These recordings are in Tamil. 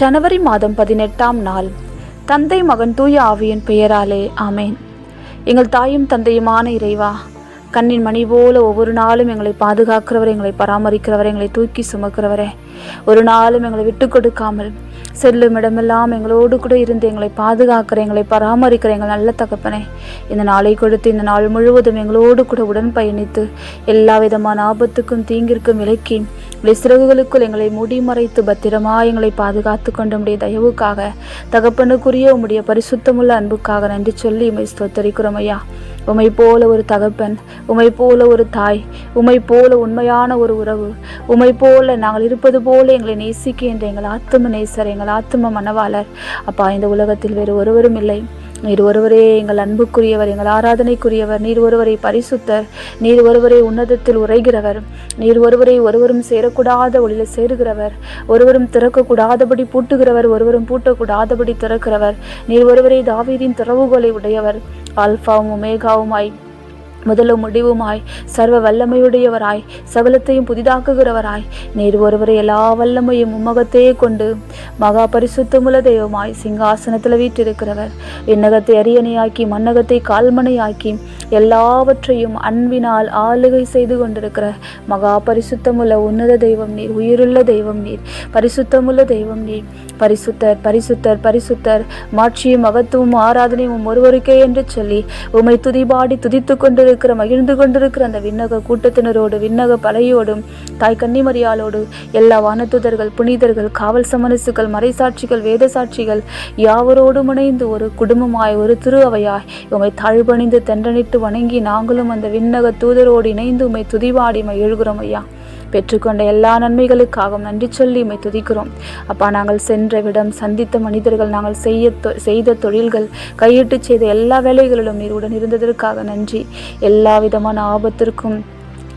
ஜனவரி மாதம் பதினெட்டாம் நாள். தந்தை மகன் தூய ஆவியின் பெயராலே ஆமேன். எங்கள் தாயும் தந்தையுமான இறைவா கண்ணின் மணி போல ஒவ்வொரு நாளும் எங்களை பாதுகாக்கிறவர் எங்களை பராமரிக்கிறவர் எங்களை தூக்கி சுமக்கிறவரே. ஒரு நாளும் எங்களை விட்டு கொடுக்காமல் செல்லும் இடமெல்லாம் எங்களோடு கூட இருந்து எங்களை பாதுகாக்கிற எங்களை பராமரிக்கிற எங்கள் நல்ல தகப்பனே. இந்த நாளை கொடுத்து இந்த நாள் முழுவதும் எங்களோடு கூட உடன் பயணித்து எல்லா விதமான ஆபத்துக்கும் தீங்கிற்கும் விலக்கி உடைய சிறகுகளுக்குள் எங்களை மூடி மறைத்து பத்திரமா எங்களை பாதுகாத்து கொண்ட உடைய தயவுக்காக தகப்பனுக்குரிய உம்முடைய பரிசுத்தமுள்ள அன்புக்காக நன்றி சொல்லி உமை ஸ்தோத்தரிக்கிறோம் ஐயா. உமை போல ஒரு தகப்பன் உமை போல ஒரு தாய் உமை போல உண்மையான ஒரு உறவு உமை போல நாங்கள் இருப்பது போல எங்களை நேசிக்கின்ற எங்கள் ஆத்தும நேசர் எங்கள் ஆத்தும மனவாளர் அப்பா இந்த உலகத்தில் வேறு ஒருவரும் இல்லை. நீர் ஒருவரே எங்கள் அன்புக்குரியவர் எங்கள் ஆராதனைக்குரியவர் நீர் ஒருவரை பரிசுத்தர் நீர் ஒருவரை உன்னதத்தில் உரைகிறவர் நீர் ஒருவரை ஒருவரும் சேரக்கூடாத ஒளியில் சேருகிறவர் ஒருவரும் திறக்கக்கூடாதபடி பூட்டுகிறவர் ஒருவரும் பூட்டக்கூடாதபடி திறக்கிறவர் நீர் ஒருவரை தாவீதின் திறவுகோலை உடையவர் ஆல்பாவும் ஒமேகாவுமாய். முதலும் முடிவுமாய் சர்வ வல்லமையுடையவராய் சகலத்தையும் புதிதாக்குகிறவராய். நீர் ஒருவரை எல்லா வல்லமையும் உம்மகத்தையே கொண்டு மகா பரிசுத்தமுள்ள தெய்வமாய் சிங்காசனத்தில் வீற்றிருக்கிறவர். விண்ணகத்தை அரியணையாக்கி மன்னகத்தை கால்மனையாக்கி எல்லாவற்றையும் அன்பினால் ஆளுகை செய்து கொண்டிருக்கிற மகா பரிசுத்தமுள்ள உன்னத தெய்வம் நீர் உயிருள்ள தெய்வம் நீர் பரிசுத்தமுள்ள தெய்வம் நீர். பரிசுத்தர் பரிசுத்தர் பரிசுத்தர் மாட்சியும் மகத்துவம் ஆராதனையும் ஒருவருக்கே என்று சொல்லி உமை துதிபாடி துதித்து கொண்டிருக்கிற மகிழ்ந்து கொண்டிருக்கிற அந்த விண்ணக கூட்டத்தினரோடு விண்ணக பலையோடும் தாய் கன்னிமரியாளோடு எல்லா வானத்துதர்கள் புனிதர்கள் காவல் சமரசுகள் மறைசாட்சிகள் வேத சாட்சிகள் யாவரோடும் இணைந்து ஒரு குடும்பமாய் ஒரு திரு அவையாய் உமை தாழ்பணிந்து தென்றனிட்டு வணங்கி நாங்களும் அந்த விண்ணக தூதரோடு இணைந்து உமை துதிவாடி மகிழ்கிறோம் ஐயா. பெற்றுக்கொண்ட எல்லா நன்மைகளுக்காகவும் நன்றி சொல்லி உண்மை துதிக்கிறோம். அப்பா நாங்கள் சென்ற விடம் சந்தித்த மனிதர்கள் நாங்கள் செய்ய தொ- செய்த தொழில்கள் கையிட்டு செய்த எல்லா வேலைகளிலும் நீர் உடன் இருந்ததற்காக நன்றி. எல்லா விதமான ஆபத்திற்கும்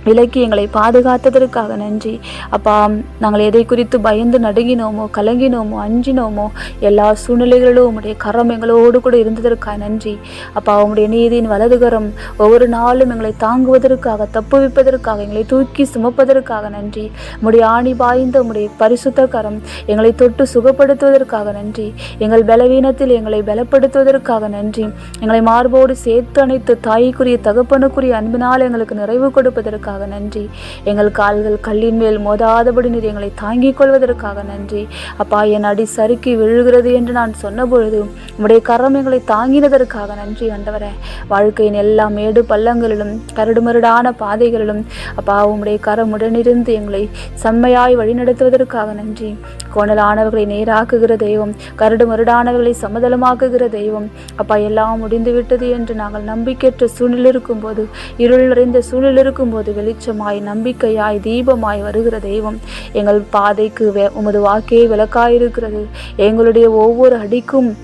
விலக்கி எங்களை பாதுகாத்ததற்காக நன்றி. அப்பா நாங்கள் எதை குறித்து பயந்து நடுங்கினோமோ கலங்கினோமோ அஞ்சினோமோ எல்லா சூழ்நிலைகளிலும் உங்களுடைய கரம் எங்களோடு கூட இருந்ததற்காக நன்றி. அப்பா உங்களுடைய நீதியின் வலதுகரம் ஒவ்வொரு நாளும் எங்களை தாங்குவதற்காக தப்புவிப்பதற்காக எங்களை தூக்கி சுமப்பதற்காக நன்றி. உங்களுடைய ஆணி பாய்ந்த உங்களுடைய பரிசுத்த கரம் எங்களை தொட்டு சுகப்படுத்துவதற்காக நன்றி. எங்கள் பலவீனத்தில் எங்களை பலப்படுத்துவதற்காக நன்றி. எங்களை மார்போடு சேர்த்து அணைத்து தாய்க்குரிய தகப்பனுக்குரிய அன்பினால் எங்களுக்கு நிறைவு கொடுப்பதற்காக நன்றி. எங்கள் கால்கள் கல்லின் மேல் மோதாதபடி நீர் எங்களை தாங்கிக் கொள்வதற்காக நன்றி. அப்பா என் அடி சறுக்கி விழுகிறது என்று நான் சொன்னபொழுது உம்முடைய கரம் எங்களை தாங்கினதற்காக நன்றி ஆண்டவரே வாழ்க்கையின் எல்லா மேடு பள்ளங்களிலும் கரடுமருடான பாதைகளிலும் அப்பா உம்முடைய கரம் உடனிருந்து எங்களை செம்மையாய் வழிநடத்துவதற்காக நன்றி. கோணலானவர்களை நேராக்குகிற தெய்வம் கரடு மருடானவர்களை சமதளமாக்குகிற தெய்வம் அப்பா எல்லாம் முடிந்து விட்டது என்று நாங்கள் நம்பிக்கையற்ற சூழ்நிலை இருக்கும்போது இருள் நிறைந்த சூழ்நிலை இருக்கும்போது வெளிச்சமாய் நம்பிக்கையாய் தீபமாய் வருகிற தெய்வம் எங்கள் பாதைக்கு வே- உமது வாக்கே விளக்காயிருக்கிறது. எங்களுடைய ஒவ்வொரு அடிக்கும்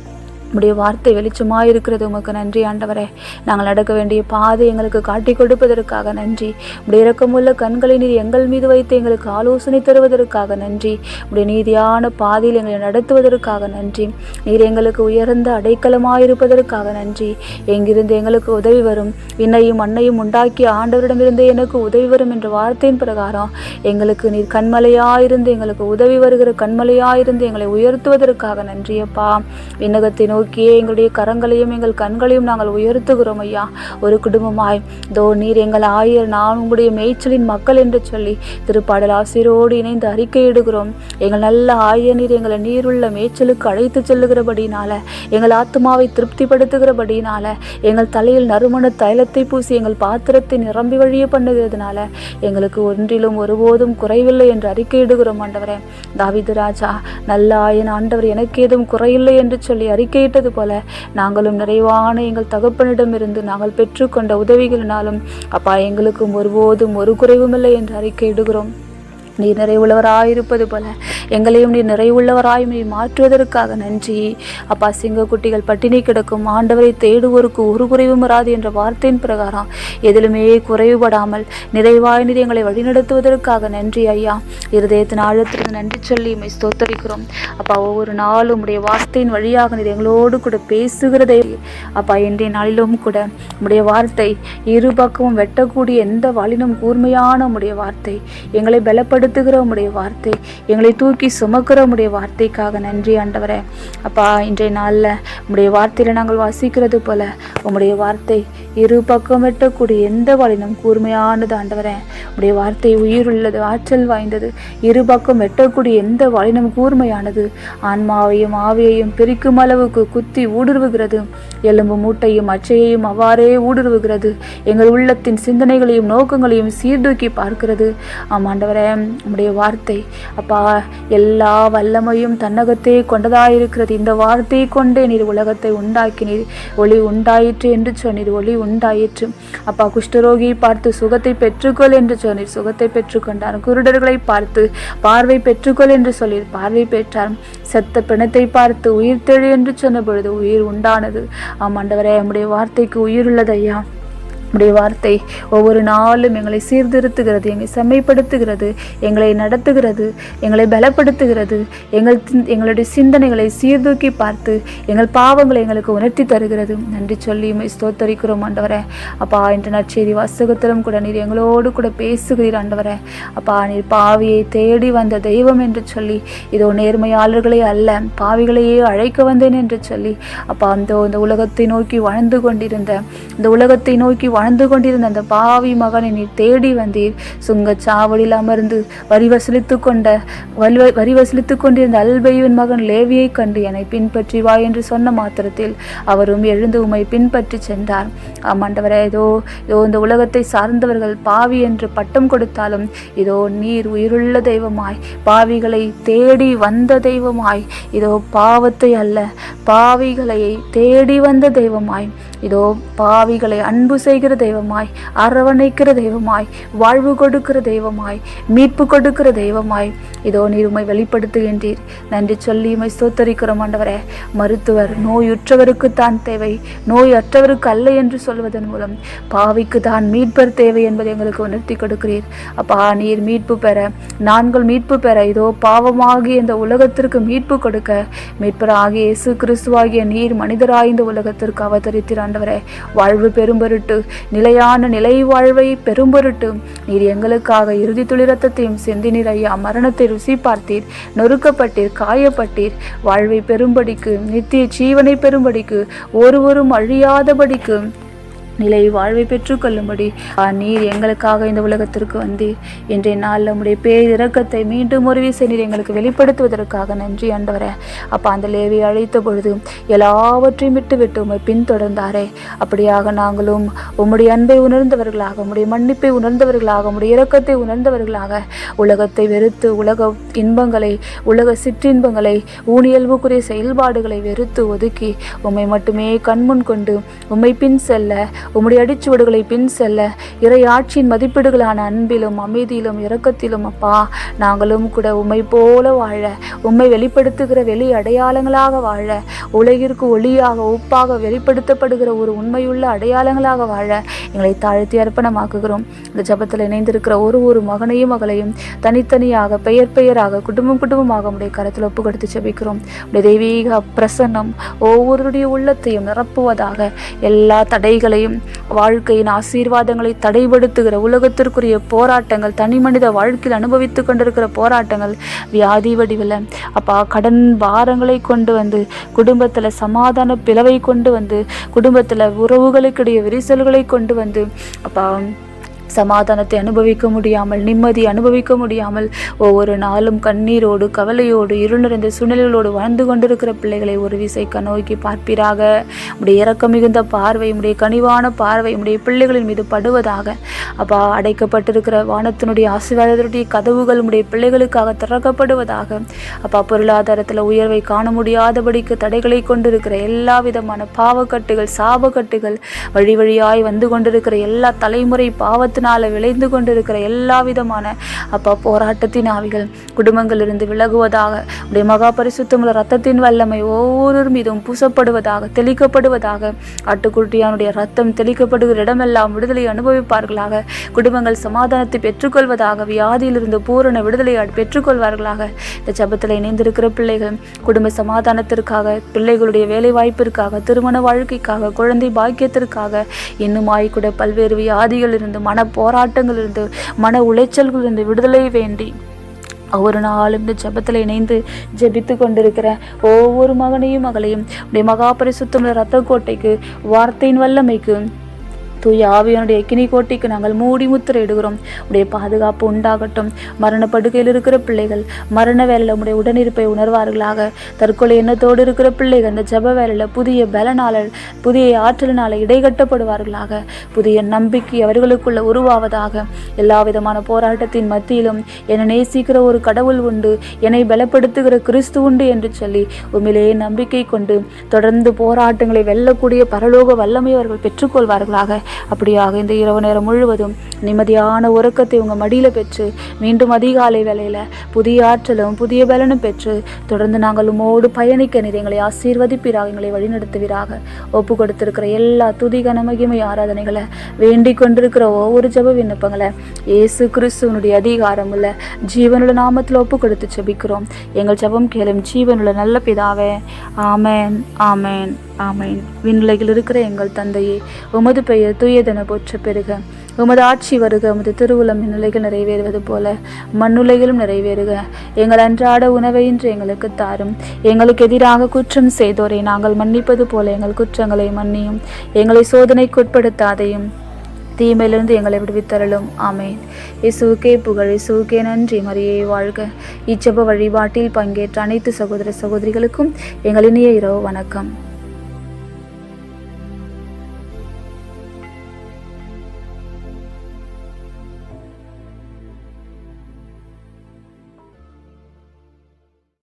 உடைய வார்த்தை வெளிச்சமாக இருக்கிறது. உமக்கு நன்றி ஆண்டவரே. நாங்கள் நடக்க வேண்டிய பாதை எங்களுக்கு காட்டி கொடுப்பதற்காக நன்றி. உடைய இறக்கமுள்ள கண்களை நீர் எங்கள் மீது வைத்து எங்களுக்கு ஆலோசனை தருவதற்காக நன்றி. உடைய நீதியான பாதையில் எங்களை நடத்துவதற்காக நன்றி. நீர் எங்களுக்கு உயர்ந்த அடைக்கலமாக இருப்பதற்காக நன்றி. எங்கிருந்து எங்களுக்கு உதவி வரும்? விண்ணையும் மண்ணையும் உண்டாக்கிய ஆண்டவரிடமிருந்து எனக்கு உதவி வரும் என்ற வார்த்தையின் பிரகாரம் எங்களுக்கு நீர் கண்மலையாயிருந்து எங்களுக்கு உதவி வருகிற கண்மலையாயிருந்து எங்களை உயர்த்துவதற்காக நன்றியப்பா. அப்பா நோக்கியே எங்களுடைய கரங்களையும் எங்கள் கண்களையும் நாங்கள் உயர்த்துகிறோம் ஐயா. ஒரு குடும்பமாய் தோ நீர் எங்கள் ஆயர் நான் உங்களுடைய மேய்ச்சலின் மக்கள் என்று சொல்லி திருப்பாடல் ஆசிரியரோடு இணைந்து அறிக்கையிடுகிறோம். எங்கள் நல்ல ஆயர் நீர் எங்களை நீருள்ள மேய்ச்சலுக்கு அழைத்து செல்லுகிறபடினால எங்கள் ஆத்மாவை திருப்திப்படுத்துகிறபடினால எங்கள் தலையில் நறுமண தைலத்தை பூசி எங்கள் பாத்திரத்தை நிரம்பி வழிய பண்ணுகிறதுனால எங்களுக்கு ஒன்றிலும் ஒருபோதும் குறைவில்லை என்று அறிக்கையிடுகிறோம் ஆண்டவரே. தாவிது ராஜா நல்ல ஆயன் ஆண்டவர் எனக்கு ஏதும் குறையில்லை என்று சொல்லி அறிக்கை கேட்டது போல நாங்களும் நிறைவான எங்கள் தகப்பனிடமிருந்து நாங்கள் பெற்றுக்கொண்ட உதவிகளினாலும் அப்பா எங்களுக்கும் ஒருபோதும் ஒரு குறைவுமில்லை என்று அறிக்கையிடுகிறோம் நீர் நிறைவுள்ளவராயிருப்பது போல எங்களையும் நீர் நிறைவுள்ளவராய் நீ மாற்றுவதற்காக நன்றி. அப்பா சிங்க குட்டிகள் பட்டினி கிடக்கும். ஆண்டவரை தேடுவோருக்கு ஒரு குறைவும் வராது என்ற வார்த்தையின் பிரகாரம் எதிலுமே குறைவுபடாமல் நிறைவாய் நீர் எங்களை வழிநடத்துவதற்காக நன்றி ஐயா. இருதயத்தின் ஆழத்திற்கு நன்றி சொல்லி உண்மை ஸ்தோத்தரிக்கிறோம். அப்பா ஒவ்வொரு நாளும் உடைய வார்த்தையின் வழியாக நீர் எங்களோடு கூட பேசுகிறதே அப்பா இன்றைய நாளிலும் கூட உடைய வார்த்தை இரு பக்கமும் வெட்டக்கூடிய எந்த வாளினும் கூர்மையான உடைய வார்த்தை எங்களை பலப்படுத்துகிற உடைய வார்த்தை எங்களை தூக்கி தூக்கி சுமக்கிற உடைய வார்த்தைக்காக நன்றி ஆண்டவரே. அப்பா இன்றைய நாளில் உடைய வார்த்தையில் நாங்கள் வாசிக்கிறது போல உம்முடைய வார்த்தை இரு பக்கம் வெட்டக்கூடிய எந்த வழினும் கூர்மையானது ஆண்டவரே. உடைய வார்த்தை உயிருள்ளது ஆற்றல் வாய்ந்தது. இரு பக்கம் வெட்டக்கூடிய எந்த வழினும் கூர்மையானது. ஆன்மாவையும் ஆவியையும் பிரிக்கும் அளவுக்கு குத்தி ஊடுருவுகிறது. எலும்பு மூட்டையும் அச்சையையும் அவ்வாறே ஊடுருவுகிறது. எங்கள் உள்ளத்தின் சிந்தனைகளையும் நோக்கங்களையும் சீர்தூக்கி பார்க்கிறது. ஆமாண்டவரே உடைய வார்த்தை. அப்பா எல்லா வல்லமையும் தன்னகத்தே கொண்டதாயிருக்கிறது. இந்த வார்த்தையை கொண்டே நீர் உலகத்தை உண்டாக்கினீர். ஒளி உண்டாயிற்று என்று சொன்னீர். ஒளி உண்டாயிற்று. அப்பா குஷ்டரோகியை பார்த்து சுகத்தை பெற்றுக்கொள் என்று சொன்னீர். சுகத்தை பெற்றுக்கொண்டார் குருடர்களை பார்த்து பார்வை பெற்றுக்கொள் என்று சொல்லீர் பார்வை பெற்றார் செத்த பிணத்தை பார்த்து உயிர் தெழு என்று சொன்ன பொழுது உயிர் உண்டானது. ஆமாண்டவரே நம்முடைய வார்த்தைக்கு உயிர் உள்ளதையா உடைய வார்த்தை ஒவ்வொரு நாளும் எங்களை சீர்திருத்துகிறது எங்களை செம்மைப்படுத்துகிறது எங்களை நடத்துகிறது எங்களை பலப்படுத்துகிறது எங்கள் எங்களுடைய சிந்தனைகளை சீர்தூக்கி பார்த்து எங்கள் பாவங்களை எங்களுக்கு உணர்த்தி தருகிறது. நன்றி சொல்லி ஸ்தோத்தரிக்கிறோம் ஆண்டவரே. அப்பா இன்று நற்செய்தி வாசகத்திலும் கூட நீர் எங்களோடு கூட பேசுகிறீர் ஆண்டவரே. அப்பா நீர் பாவியை தேடி வந்த தெய்வம் என்று சொல்லி இதோ நேர்மையாளர்களே அல்ல பாவிகளையே அழைக்க வந்தேன் என்று சொல்லி அப்பா அந்த இந்த உலகத்தை நோக்கி வாழ்ந்து கொண்டிருந்த இந்த உலகத்தை நோக்கி வாழ்ந்து கொண்டிருந்த அந்த பாவி மகனை நீர் தேடி வந்தீர். சுங்கச் சாவடியில் அமர்ந்து வரி வசூலித்து கொண்ட வல்வ- வரி வசூலித்து கொண்டிருந்த அல்பையின் மகன் லேவியை கண்டு என்னை பின்பற்றி வா என்று சொன்ன மாத்திரத்தில் அவரும் எழுந்து உமை பின்பற்றி சென்றார். ஆமாண்டவரே ஏதோ இதோ இந்த உலகத்தை சார்ந்தவர்கள் பாவி என்று பட்டம் கொடுத்தாலும் இதோ நீர் உயிருள்ள தெய்வமாய் பாவிகளை தேடி வந்த தெய்வமாய் இதோ பாவத்தை அல்ல பாவிகளை தேடி வந்த தெய்வமாய் இதோ பாவிகளை அன்பு செய்கிற தெய்வமாய் அரவணைக்கிற தெய்வமாய் வாழ்வு கொடுக்கிற தெய்வமாய் மீட்பு கொடுக்கிற தெய்வமாய் இதோ நீர் உம்மை வெளிப்படுத்துகின்றீர். நன்றி சொல்லி உம்மை ஸ்தோத்தரிக்கிறோம் ஆண்டவரே. மருத்துவர் நோயுற்றவருக்கு தான் தேவை. நோய் அற்றவருக்கு அல்ல என்று சொல்வதன் மூலம் பாவிக்கு தான் மீட்பர் தேவை என்பதை எங்களுக்கு உணர்த்தி கொடுக்கிறீர். அப்பா நீர் மீட்பு பெற நான்கள் மீட்பு பெற இதோ பாவமாகி இந்த உலகத்திற்கு மீட்பு கொடுக்க மீட்பராகிய இயேசு கிறிஸ்துவாகிய நீர் மனிதராய் இந்த உலகத்திற்கு அவதரித்தீர் ஆண்டவரே. வாழ்வு பெரும்பொருட்டு நிலையான நிலை வாழ்வை பெரும்பொருட்டு நீர் எங்களுக்காக இறுதி துளிரத்தத்தையும் சிந்தினீர் ஐயா. மரணத்தை ருசி பார்த்தீர் நொறுக்கப்பட்டீர் காயப்பட்டீர். வாழ்வை பெரும்படிக்கு நித்திய ஜீவனை பெரும்படிக்கு ஒருவரும் அழியாதபடிக்கு நிலை வாழ்வை பெற்றுக்கொள்ளும்படி நீர் எங்களுக்காக இந்த உலகத்திற்கு வந்தீர். இன்றைய நாளில் உம்முடைய பேரிரக்கத்தை மீண்டும் ஒரு விசை நீர் எங்களுக்கு வெளிப்படுத்துவதற்காக நன்றி ஆண்டவரே. அப்போ அந்த லேவி அழைத்த பொழுது எல்லாவற்றையும் விட்டுவிட்டு உம்மை பின்தொடர்ந்தாரே. அப்படியாக நாங்களும் உம்முடைய அன்பை உணர்ந்தவர்களாக உம்முடைய மன்னிப்பை உணர்ந்தவர்களாக உம்முடைய இரக்கத்தை உணர்ந்தவர்களாக உலகத்தை வெறுத்து உலக இன்பங்களை உலக சிற்றின்பங்களை ஊனியல்புக்குரிய செயல்பாடுகளை வெறுத்து ஒதுக்கி உம்மை மட்டுமே கண்முன் கொண்டு உம்மை பின் செல்ல உம்முடைய அடிச்சுவடுகளை பின் செல்ல இறை ஆட்சியின் மதிப்பீடுகளான அன்பிலும் அமைதியிலும் இரக்கத்திலும் அப்பா நாங்களும் கூட உம்மை போல வாழ உம்மை வெளிப்படுத்துகிற வெளி அடையாளங்களாக வாழ உலகிற்கு ஒளியாக உப்பாக வெளிப்படுத்தப்படுகிற ஒரு உண்மையுள்ள அடையாளங்களாக வாழ எங்களை தாழ்த்தி அர்ப்பணமாக்குகிறோம். இந்த ஜபத்தில் இணைந்திருக்கிற ஒரு ஒரு மகனையும் மகளையும் தனித்தனியாக பெயர் பெயராக குடும்பம் குடும்பமாக உடைய கருத்தில் ஒப்பு கொடுத்து ஜெபிக்கிறோம். உடைய தெய்வீக பிரசன்னம் ஒவ்வொருடைய உள்ளத்தையும் நிரப்புவதாக எல்லா தடைகளையும் வாழ்க்கையின் ஆசீர்வாதங்களை தடைபடுத்துகிற உலகத்திற்குரிய போராட்டங்கள் தனி மனித வாழ்க்கையில் அனுபவித்துக் கொண்டிருக்கிற போராட்டங்கள் வியாதி வடிவில். அப்பா கடன் பாரங்களை கொண்டு வந்து குடும்பத்தில் சமாதான பிளவை கொண்டு வந்து குடும்பத்தில் உறவுகளுக்கிடையே விரிசல்களை கொண்டு வந்து அப்பா சமாதானத்தை அனுபவிக்க முடியாமல் நிம்மதி அனுபவிக்க முடியாமல் ஒவ்வொரு நாளும் கண்ணீரோடு கவலையோடு இருள் நிறைந்த சூழ்நிலைகளோடு வாழ்ந்து கொண்டிருக்கிற பிள்ளைகளை ஒரு விசை கண்ணோக்கி பார்ப்பீராக. உடைய இறக்கம் மிகுந்த பார்வை உடைய கனிவான பார்வை உடைய பிள்ளைகளின் மீது படுவதாக. அப்பா அடைக்கப்பட்டிருக்கிற வானத்தினுடைய ஆசீர்வாதத்தினுடைய கதவுகள் உடைய பிள்ளைகளுக்காக திறக்கப்படுவதாக. அப்பா பொருளாதாரத்தில் உயர்வை காண முடியாதபடிக்கு தடைகளை கொண்டிருக்கிற எல்லா விதமான பாவக்கட்டுகள் சாபக்கட்டுகள் வழி வழியாய் வந்து கொண்டிருக்கிற எல்லா தலைமுறை பாவத்தினால விளைந்து கொண்டிருக்கிற எல்லா விதமான அப்பா போராட்டத்தின் ஆவிகள் குடும்பங்களிலிருந்து விலகுவதாக உடைய மகா பரிசுத்தமுள்ள ரத்தத்தின் வல்லமை ஒவ்வொரு மீதும் பூசப்படுவதாக தெளிக்கப்படுவதாக ஆட்டுக்குட்டியானுடைய ரத்தம் தெளிக்கப்படுகிற இடமெல்லாம் விடுதலை அனுபவிப்பார்களாக குடும்பங்கள் சமாதானத்தை பெற்றுக்கொள்வதாக வியாதியிலிருந்து பூரண விடுதலை பெற்றுக்கொள்வார்களாக. இந்த ஜபத்தில் இணைந்திருக்கிற பிள்ளைகள் குடும்ப சமாதானத்திற்காக பிள்ளைகளுடைய வேலை வாய்ப்பிற்காக திருமண வாழ்க்கைக்காக குழந்தை பாக்கியத்திற்காக இன்னும் ஆய்கூட பல்வேறு வியாதிகள் இருந்து மன போராட்டங்களிலிருந்து மன உளைச்சல்களிலிருந்து விடுதலை வேண்டி ஒவ்வொரு நாளும் இந்த ஜெபத்தில் இணைந்து ஜெபித்து கொண்டிருக்கிற ஒவ்வொரு மகனையும் மகளையும் உடைய மகாபரிசுத்தமுள்ள ரத்த கோட்டைக்கு வார்த்தையின் வல்லமைக்கு தூய ஆவியனுடைய கினி கோட்டைக்கு நாங்கள் மூடி முத்திரையிடுகிறோம் உடைய பாதுகாப்பு உண்டாகட்டும். மரண படுக்கையில் இருக்கிற பிள்ளைகள் மரண வேலையில் உடைய உடனிருப்பை உணர்வார்களாக. தற்கொலை எண்ணத்தோடு இருக்கிற பிள்ளைகள் அந்த ஜப வேலையில் புதிய பலனால புதிய ஆற்றலினால இடைகட்டப்படுவார்களாக. புதிய நம்பிக்கை அவர்களுக்குள்ள உருவாவதாக. எல்லா விதமான போராட்டத்தின் மத்தியிலும் என்னை நேசிக்கிற ஒரு கடவுள் உண்டு. என்னை பலப்படுத்துகிற கிறிஸ்து உண்டு என்று சொல்லி உண்மையிலேயே நம்பிக்கை கொண்டு தொடர்ந்து போராட்டங்களை வெல்லக்கூடிய பரலோக வல்லமை அவர்கள் பெற்றுக்கொள்வார்களாக. அப்படியாக இந்த இரவு நேரம் முழுவதும் நிம்மதியான உறக்கத்தை உங்கள் மடியில் பெற்று மீண்டும் அதிகாலை வேலையில் புதிய ஆற்றலும் புதிய பலனும் பெற்று தொடர்ந்து நாங்கள் உமோடு பயணிக்க நீர் எங்களை ஆசீர்வதிப்பீராக எங்களை வழிநடத்துவீராக. ஒப்பு கொடுத்திருக்கிற எல்லா துதி கனமகிமை ஆராதனைகளை வேண்டிக் கொண்டிருக்கிற ஒவ்வொரு ஜெப விண்ணப்பங்களை இயேசு கிறிஸ்துவனுடைய அதிகாரம் உள்ள ஜீவனுள்ள நாமத்தில் ஒப்பு கொடுத்து ஜெபிக்கிறோம். எங்கள் ஜெபம் கேளும் ஜீவனுள்ள நல்ல பிதாவே. ஆமேன் ஆமேன். ஆமேன். விண்ணுலகில் இருக்கிற எங்கள் தந்தையே உமது பெயர் தூயதென போற்ற பெறுக. உமது ஆட்சி வருக உமது திருவுளம் நிலைகள் நிறைவேறுவது போல மண்ணுலகிலும் நிறைவேறுக. எங்கள் அன்றாட உணவை இன்று எங்களுக்கு தாரும். எங்களுக்கு எதிராக குற்றம் செய்தோரை நாங்கள் மன்னிப்பது போல எங்கள் குற்றங்களை மன்னியும். எங்களை சோதனைக்குட்படுத்தாதையும் தீமையிலிருந்து எங்களை விடுவித்தரலும் ஆமேன். இயேசுவுக்கே புகழ் இயேசுவுக்கே நன்றி. மரியை வாழ்க. இச்சப வழிபாட்டில் பங்கேற்ற அனைத்து சகோதர சகோதரிகளுக்கும் எங்கள் இனிய இரவு வணக்கம்.